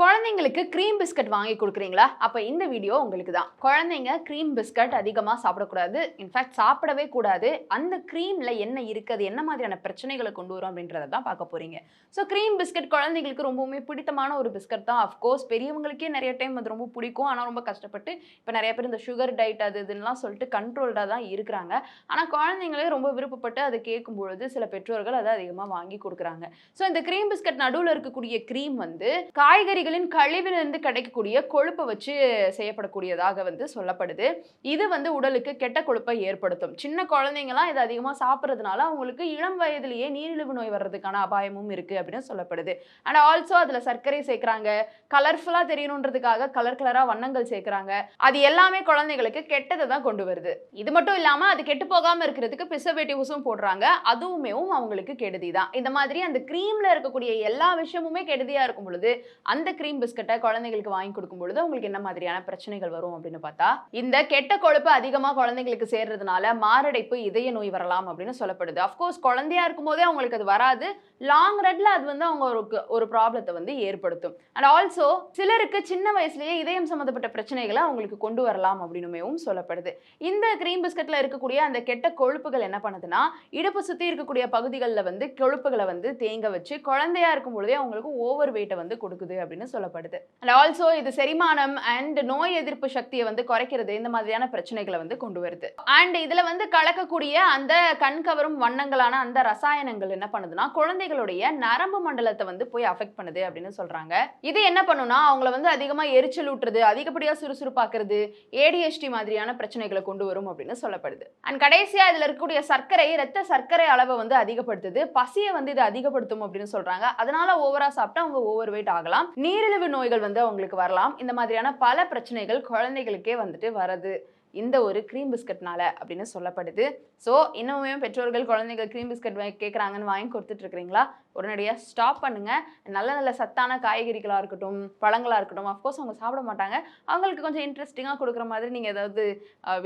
குழந்தைங்களுக்கு cream biscuit வாங்கி கொடுக்குறீங்களா? அப்போ இந்த வீடியோ உங்களுக்கு தான் குழந்தைங்க க்ரீம் பிஸ்கட் அதிகமாக சாப்பிடக்கூடாது. இன்ஃபேக்ட் சாப்பிடவே கூடாது. அந்த க்ரீமில் என்ன இருக்குது என்ன மாதிரியான பிரச்சனைகளை கொண்டு வரும் அப்படின்றத தான் பார்க்க போகிறீங்க ஸோ க்ரீம் பிஸ்கட் குழந்தைங்களுக்கு ரொம்பவுமே பிடித்தமான ஒரு பிஸ்கட் தான். அஃப்கோர்ஸ் பெரியவங்களுக்கே நிறைய டைம் அது ரொம்ப பிடிக்கும். ஆனால் ரொம்ப கஷ்டப்பட்டு இப்போ நிறைய பேர் இந்த சுகர் டயட் அது இதுன்னெலாம் சொல்லிட்டு கண்ட்ரோல்டாக தான் இருக்கிறாங்க. ஆனால் குழந்தைங்களே ரொம்ப விருப்பப்பட்டு அதை கேட்கும் பொழுது சில பெற்றோர்கள் அதை அதிகமாக வாங்கி கொடுக்குறாங்க. ஸோ இந்த க்ரீம் பிஸ்கட் நடுவில் இருக்கக்கூடிய க்ரீம் வந்து காய்கறி காய்கறிகளின் கழிவிலிருந்து கிடைக்கக்கூடிய கொழுப்பை வச்சு செய்யப்படக்கூடியதாக வந்து சொல்லப்படுது. இது வந்து உடலுக்கு கெட்ட கொழுப்பை ஏற்படுத்தும். சின்ன குழந்தைங்கலாம் இதை அதிகமாக சாப்பிட்றதுனால அவங்களுக்கு இளம் வயதிலேயே நீரிழிவு நோய் வர்றதுக்கான அபாயமும் இருக்குது அப்படின்னு சொல்லப்படுது. அண்ட் ஆல்சோ அதில் சர்க்கரை சேர்க்குறாங்க. கலர்ஃபுல்லாக தெரியணுன்றதுக்காக கலர் கலராக வண்ணங்கள் சேர்க்குறாங்க. அது எல்லாமே குழந்தைங்களுக்கு கெட்டதை தான் கொண்டு வருது. இது மட்டும் இல்லாமல் அது கெட்டு போகாமல் இருக்கிறதுக்கு ப்ரிசர்வேட்டிவ்ஸும் போடுறாங்க. அதுவுமே அவங்களுக்கு கெடுதி தான். இந்த மாதிரி அந்த க்ரீமில் இருக்கக்கூடிய எல்லா விஷயமுமே கெடுதியாக இருக்கும் பொழுது அந்த க்ரீம் பிஸ்கட்டை குழந்தைங்களுக்கு வாங்கி கொடுக்கும் பொழுது உங்களுக்கு என்ன மாதிரியான பிரச்சனைகள் வரும் அப்படின்னு பார்த்தா இந்த கெட்ட கொழுப்பு அதிகமாக குழந்தைங்களுக்கு சேர்றதுனால மாரடைப்பு இதய நோய் வரலாம் அப்படின்னு சொல்லப்படுது. அஃப்கோர்ஸ் குழந்தையா இருக்கும்போதே அவங்களுக்கு அது வராது. லாங் ரன்ல அது வந்து அவங்க ஒரு ஒரு ப்ராப்ளத்தை வந்து ஏற்படுத்தும். அண்ட் ஆல்சோ சிலருக்கு சின்ன வயசுலயே இதயம் சம்மந்தப்பட்ட பிரச்சனைகளை அவங்களுக்கு கொண்டு வரலாம் அப்படின்னுமேவும் சொல்லப்படுது. இந்த க்ரீம் பிஸ்கட்ல இருக்கக்கூடிய அந்த கெட்ட கொழுப்புகள் என்ன பண்ணுதுன்னா இடுப்பு சுத்தி இருக்கக்கூடிய பகுதிகளில் வந்து கொழுப்புகளை வந்து தேங்க வச்சு குழந்தையா இருக்கும் பொழுதே அவங்களுக்கு ஓவர் வெயிட்டை வந்து கொடுக்குது அப்படின்னு சொல்லப்படுது. அண்ட் ஆல்சோ இது செரிமானம் அண்ட் நோய் எதிர்ப்பு சக்தியை வந்து குறைக்கிறது இந்த மாதிரியான பிரச்சனைகளை வந்து கொண்டு வருது. அண்ட் இதுல வந்து கலக்கக்கூடிய அந்த கண் கவரும் வண்ணங்களான அந்த ரசாயனங்கள் என்ன பண்ணுதுன்னா குழந்தைகளுடைய நரம்பு மண்டலத்தை வந்து போய் அஃபெக்ட் பண்ணுது அப்படின்னு சொல்றாங்க. இது என்ன பண்ணுனா அவங்கள வந்து அதிகமா எரிச்சல் ஊட்டுறது அதிகப்படியா சுறுசுறுப்பாக்குறது ஏடிஎஸ்டி மாதிரியான பிரச்சனைகளை கொண்டு வரும் அப்படின்னு சொல்லப்படுது. அண்ட் கடைசியா இதுல இருக்கக்கூடிய சர்க்கரை ரத்த சர்க்கரை அளவை வந்து அதிகப்படுத்துது. பசியை வந்து இது அதிகப்படுத்தும் அப்படின்னு சொல்றாங்க. அதனால ஓவரா சாப்பிட்டா அவங்க ஓவர் வெயிட் ஆகலாம். நீரிழிவு நோய்கள் வந்து அவங்களுக்கு வரலாம். இந்த மாதிரியான பல பிரச்சனைகள் குழந்தைகளுக்கே வந்துட்டு வருது. இந்த ஒரு க்ரீம் பிஸ்கட்னால அப்படின்னு சொல்லப்படுது. ஸோ இன்னுமே பெற்றோர்கள் குழந்தைகள் க்ரீம் பிஸ்கட் கேட்குறாங்கன்னு வாங்கி கொடுத்துட்டு இருக்கிறீங்களா உடனடியாக ஸ்டாப் பண்ணுங்க. நல்ல நல்ல சத்தான காய்கறிகளாக இருக்கட்டும் பழங்களாக இருக்கட்டும் அஃப்கோர்ஸ் அவங்க சாப்பிட மாட்டாங்க. அவங்களுக்கு கொஞ்சம் இன்ட்ரெஸ்டிங்காக கொடுக்குற மாதிரி நீங்கள் ஏதாவது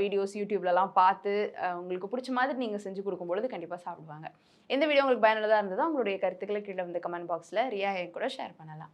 வீடியோஸ் யூடியூப்லலாம் பார்த்து உங்களுக்கு பிடிச்ச மாதிரி நீங்கள் செஞ்சு கொடுக்கும்பொழுது கண்டிப்பாக சாப்பிடுவாங்க. இந்த வீடியோ உங்களுக்கு பயனுள்ளதாக இருந்ததா? உங்களுடைய கருத்துக்களை கீழே வந்து கமெண்ட் பாக்ஸில் ரியா என் கூட ஷேர் பண்ணலாம்.